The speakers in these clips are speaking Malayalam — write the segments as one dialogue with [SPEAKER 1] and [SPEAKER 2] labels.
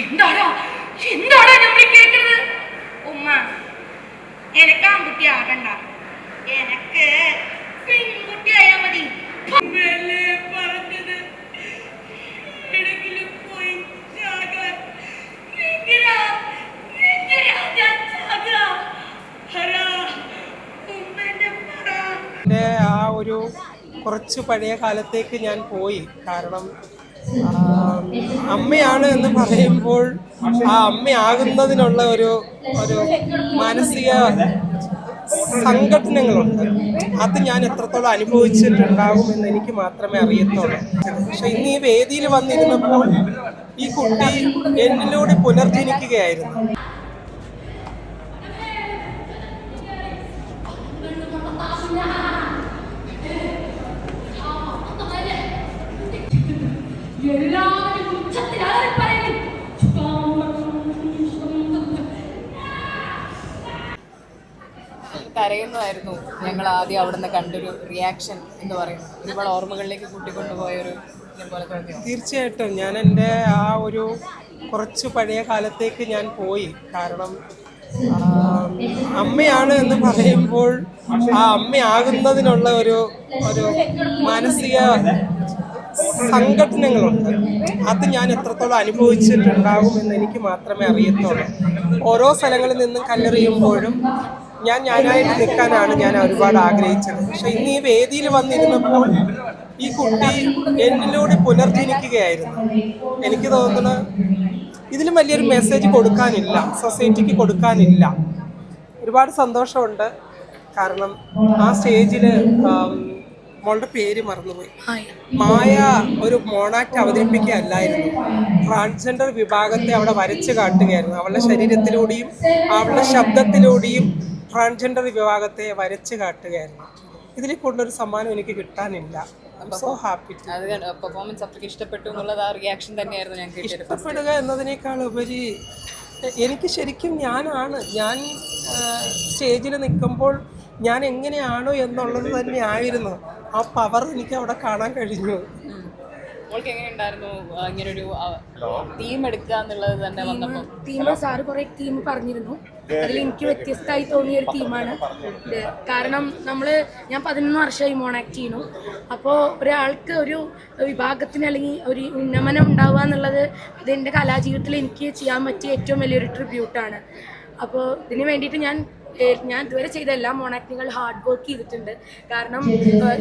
[SPEAKER 1] എന്താടാ? എന്താടാ നമ്മൾ കേൾക്കുന്നത് ഉമ്മ എനക്ക് ആൺകുട്ടി ആകണ്ട. എനക്ക് പെൺകുട്ടി ആയാ മതി
[SPEAKER 2] കുറച്ച് പഴയ കാലത്തേക്ക് ഞാൻ പോയി. കാരണം അമ്മയാണ് എന്ന് പറയുമ്പോൾ ആ അമ്മയാകുന്നതിനുള്ള ഒരു ഒരു മാനസിക സംഘടനകളുണ്ട്. അത് ഞാൻ എത്രത്തോളം അനുഭവിച്ചിട്ടുണ്ടാകും എന്ന് എനിക്ക് മാത്രമേ അറിയത്തുള്ളൂ. പക്ഷെ ഇന്ന് ഈ വേദിയിൽ വന്നിരുന്നപ്പോൾ ഈ കുട്ടി എന്നിലൂടെ പുനർജനിക്കുകയായിരുന്നു.
[SPEAKER 3] എല്ലാവരും പറയുന്നു
[SPEAKER 4] കരയുന്നതായിരുന്നു. ഞങ്ങൾ ആദ്യം അവിടുന്ന് കണ്ടൊരു റിയാക്ഷൻ എന്ന് പറയുന്നത്. ഒരുപാട് ഓർമ്മകളിലേക്ക് കൂട്ടിക്കൊണ്ടുപോയ ഒരു ഇതിനെ പോലെ തോന്നിയോ?
[SPEAKER 2] തീർച്ചയായിട്ടും. ഞാൻ എന്റെ ആ ഒരു കുറച്ച് പഴയ കാലത്തേക്ക് ഞാൻ പോയി. കാരണം അമ്മയാണ് എന്ന് പറയുമ്പോൾ ആ അമ്മയാകുന്നതിനുള്ള ഒരു ഒരു മാനസിക സംഘടനകളുണ്ട്. അത് ഞാൻ എത്രത്തോളം അനുഭവിച്ചിട്ടുണ്ടാകും എന്ന് എനിക്ക് മാത്രമേ അറിയത്തുള്ളൂ. ഓരോ സ്ഥലങ്ങളിൽ നിന്നും കല്ലെറിയുമ്പോഴും ഞാൻ ഞാനായിട്ട് നിൽക്കാനാണ് ഞാൻ ഒരുപാട് ആഗ്രഹിച്ചത്. പക്ഷെ ഇന്ന് ഈ വേദിയിൽ വന്നിരുന്നപ്പോൾ ഈ കുട്ടി എന്നിലൂടെ പുനർജനിക്കുകയായിരുന്നു. എനിക്ക് തോന്നുന്നത് ഇതിലും വലിയൊരു മെസ്സേജ് കൊടുക്കാനില്ല സൊസൈറ്റിക്ക് കൊടുക്കാനില്ല. ഒരുപാട് സന്തോഷമുണ്ട്. കാരണം ആ സ്റ്റേജിൽ മോളുടെ പേര് മറന്നുപോയി. മായ ഒരു മോണാക്ട് അവതരിപ്പിക്കുകയല്ലായിരുന്നു. ട്രാൻസ്ജെൻഡർ വിഭാഗത്തെ അവിടെ വരച്ചു കാട്ടുകയായിരുന്നു. അവളുടെ ശരീരത്തിലൂടെയും അവളുടെ ശബ്ദത്തിലൂടെയും ട്രാൻസ്ജെൻഡർ വിഭാഗത്തെ വരച്ചു കാട്ടുകയായിരുന്നു. ഇതിൽ കൂടുതലൊരു സമ്മാനം എനിക്ക് കിട്ടാനില്ല. സോ ഹാപ്പി
[SPEAKER 4] അത് പെർഫോമൻസ് അത്രയ്ക്ക് ഇഷ്ടപ്പെട്ടു എന്നുള്ളത് ആ റിയാക്ഷൻ തന്നെയായിരുന്നു
[SPEAKER 2] ഇഷ്ടപ്പെടുക എന്നതിനേക്കാൾ ഉപരി എനിക്ക് ശരിക്കും ഞാനാണ്. ഞാൻ സ്റ്റേജിൽ നിൽക്കുമ്പോൾ ഞാൻ എങ്ങനെയാണോ എന്നുള്ളത് തന്നെ ആയിരുന്നു. ആ പവർ എനിക്ക് അവിടെ കാണാൻ കഴിഞ്ഞു.
[SPEAKER 4] മോൾക്ക് എങ്ങനെ ഉണ്ടായിരുന്നു? ഇങ്ങനെ ഒരു തീം എടുക്കുക എന്നുള്ളത് തന്നെ വന്നപ്പോൾ
[SPEAKER 3] തീം സാറ് കുറെ തീം പറഞ്ഞിരുന്നു. അതിൽ എനിക്ക് വ്യത്യസ്തമായി തോന്നിയ ഒരു തീമാണ് ഇത് കാരണം നമ്മൾ ഞാൻ പതിനൊന്ന് വർഷമായി മോണാക്ട് ചെയ്യുന്നു. അപ്പോൾ ഒരാൾക്ക് ഒരു വിഭാഗത്തിന് അല്ലെങ്കിൽ ഒരു ഉന്നമനം ഉണ്ടാവുക എന്നുള്ളത് അത് എന്റെ കലാജീവിതത്തിൽ എനിക്ക് ചെയ്യാൻ പറ്റിയ ഏറ്റവും വലിയൊരു ട്രിബ്യൂട്ടാണ് അപ്പോൾ ഇതിന് വേണ്ടിയിട്ട് ഞാൻ ഞാൻ ഇതുവരെ ചെയ്ത എല്ലാ മോണാക്ടിങ്ങൾ ഹാർഡ് വർക്ക് ചെയ്തിട്ടുണ്ട്. കാരണം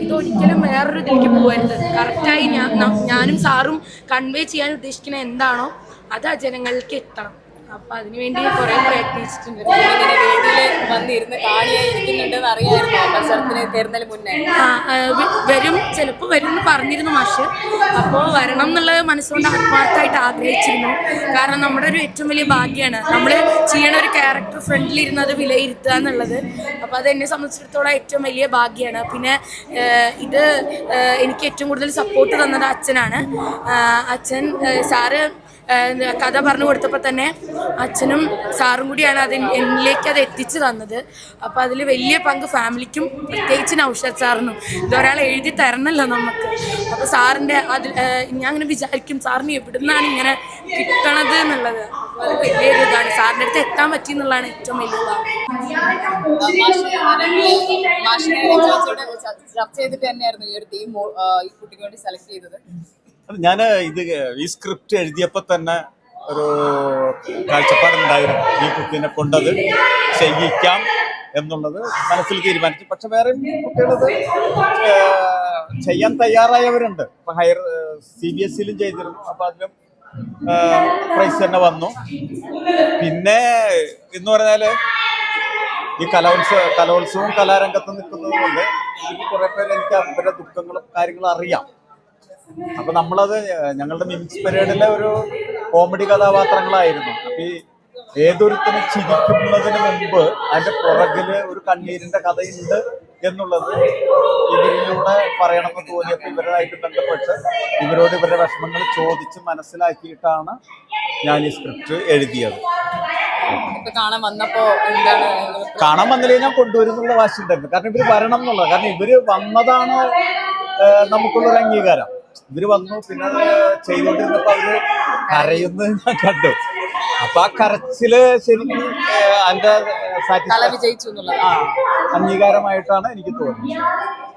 [SPEAKER 3] ഇതൊരിക്കലും വേറൊരു ഇതിലേക്ക് പോകരുത്. കറക്റ്റായി ഞാൻ ഞാനും സാറും കൺവേ ചെയ്യാൻ ഉദ്ദേശിക്കുന്ന എന്താണോ അത് ആ ജനങ്ങളിലേക്ക് എത്തണം. അപ്പം അതിനുവേണ്ടി കുറേ പ്രയത്നിച്ചിട്ടുണ്ട്.
[SPEAKER 4] വന്നിരുന്ന് കാണിയായിരിക്കുന്നുണ്ടെന്ന് അറിയായിരുന്നു മത്സരത്തിന് കയറുന്നതിന് മുന്നേ.
[SPEAKER 3] വരും ചിലപ്പോൾ വരും എന്ന് പറഞ്ഞിരുന്നു മാഷ്. അപ്പോൾ വരണം എന്നുള്ളത് മനസ്സുകൊണ്ട് ആത്മാർത്ഥമായിട്ട് ആഗ്രഹിച്ചിരുന്നു. കാരണം നമ്മുടെ ഒരു ഏറ്റവും വലിയ ഭാഗ്യമാണ് നമ്മൾ ചെയ്യണ ഒരു ക്യാരക്ടർ ഫ്രണ്ട്ലി ഇരുന്നത് വിലയിരുത്തുക എന്നുള്ളത്. അപ്പോൾ അത് എന്നെ സംബന്ധിച്ചിടത്തോളം ഏറ്റവും വലിയ ഭാഗ്യമാണ് പിന്നെ ഇത് എനിക്ക് ഏറ്റവും കൂടുതൽ സപ്പോർട്ട് തന്നത് അച്ഛനാണ്. അച്ഛൻ സാറ് കഥ പറഞ്ഞു കൊടുത്തപ്പോൾ തന്നെ അച്ഛനും സാറും കൂടിയാണ് അത് എന്നിലേക്ക് അത് എത്തിച്ചു തന്നത്. അപ്പോൾ അതിൽ വലിയ പങ്ക് ഫാമിലിക്കും പ്രത്യേകിച്ച് നൗഷാദ് സാറിനും. ഇതൊരാൾ എഴുതി തരണമല്ലോ നമുക്ക്. അപ്പോൾ സാറിന്റെ അതിൽ ഞാൻ അങ്ങനെ വിചാരിക്കും സാറിന് എവിടുന്നാണ് ഇങ്ങനെ കിട്ടണത് എന്നുള്ളത്. അത് വലിയൊരു ഇതാണ്. സാറിന്റെ അടുത്ത് എത്താൻ പറ്റി എന്നുള്ളതാണ് ഏറ്റവും വലിയ
[SPEAKER 4] ചർച്ച ചെയ്തിട്ട് തന്നെയായിരുന്നു ഈ ഒരു തീം ഈ കുട്ടിക്ക് വേണ്ടി സെലക്ട് ചെയ്തത്.
[SPEAKER 5] ഞാൻ ഇത് ഈ സ്ക്രിപ്റ്റ് എഴുതിയപ്പോൾ തന്നെ ഒരു കാഴ്ചപ്പാടുണ്ടായിരുന്നു. ഈ കുട്ടീനെ കൊണ്ടത് ചെയ്യിക്കാം എന്നുള്ളത് മനസ്സിൽ തീരുമാനിച്ചു. പക്ഷെ വേറെ കുട്ടികളത് ചെയ്യാൻ തയ്യാറായവരുണ്ട്. ഇപ്പൊ ഹയർ സി ബി എസ് സിയിലും ചെയ്തിരുന്നു. അപ്പൊ അതിലും പ്രൈസ് തന്നെ വന്നു. പിന്നെ എന്ന് പറഞ്ഞാൽ ഈ കലോത്സവ കലോത്സവം കലാരംഗത്ത് നിൽക്കുന്നത് കൊണ്ട് കുറെ പേര് എനിക്ക് അവരുടെ ദുഃഖങ്ങളും കാര്യങ്ങളും അറിയാം. അപ്പൊ നമ്മളത് ഞങ്ങളുടെ മിമിക്സ് പരേഡിലെ ഒരു കോമഡി കഥാപാത്രങ്ങളായിരുന്നു. അപ്പൊ ഈ ഏതൊരുത്തനും ചിരിക്കുന്നതിന് മുമ്പ് അതിന്റെ പുറകിൽ ഒരു കണ്ണീരിന്റെ കഥയുണ്ട് എന്നുള്ളത് ഇവരിലൂടെ പറയണമെന്ന് തോന്നിയപ്പോൾ ഇവരുമായിട്ട് ബന്ധപ്പെട്ട് ഇവരോട് ഇവരുടെ വിഷമങ്ങൾ ചോദിച്ച് മനസ്സിലാക്കിയിട്ടാണ് ഞാൻ ഈ സ്ക്രിപ്റ്റ് എഴുതിയത്.
[SPEAKER 4] കാണാൻ വന്നപ്പോ എന്താണ്
[SPEAKER 5] കാണാൻ വന്നില്ലേ ഞാൻ കൊണ്ടുവരുന്നുള്ള വാശി ഉണ്ടായിരുന്നു. കാരണം ഇവർ വരണം എന്നുള്ളത്. കാരണം ഇവർ വന്നതാണ് നമുക്കുള്ളൊരു അംഗീകാരം. ഇവർ വന്നു പിന്നെ ചെയ്തോണ്ടിരുന്നപ്പോ അവർ കരയുന്നത് ഞാൻ കണ്ടു. അപ്പൊ ആ കരച്ചിൽ ശരിക്കും അതിന്റെ സാറ്റിസ്ഫാക്ഷൻ അംഗീകാരമായിട്ടാണ് എനിക്ക് തോന്നുന്നത്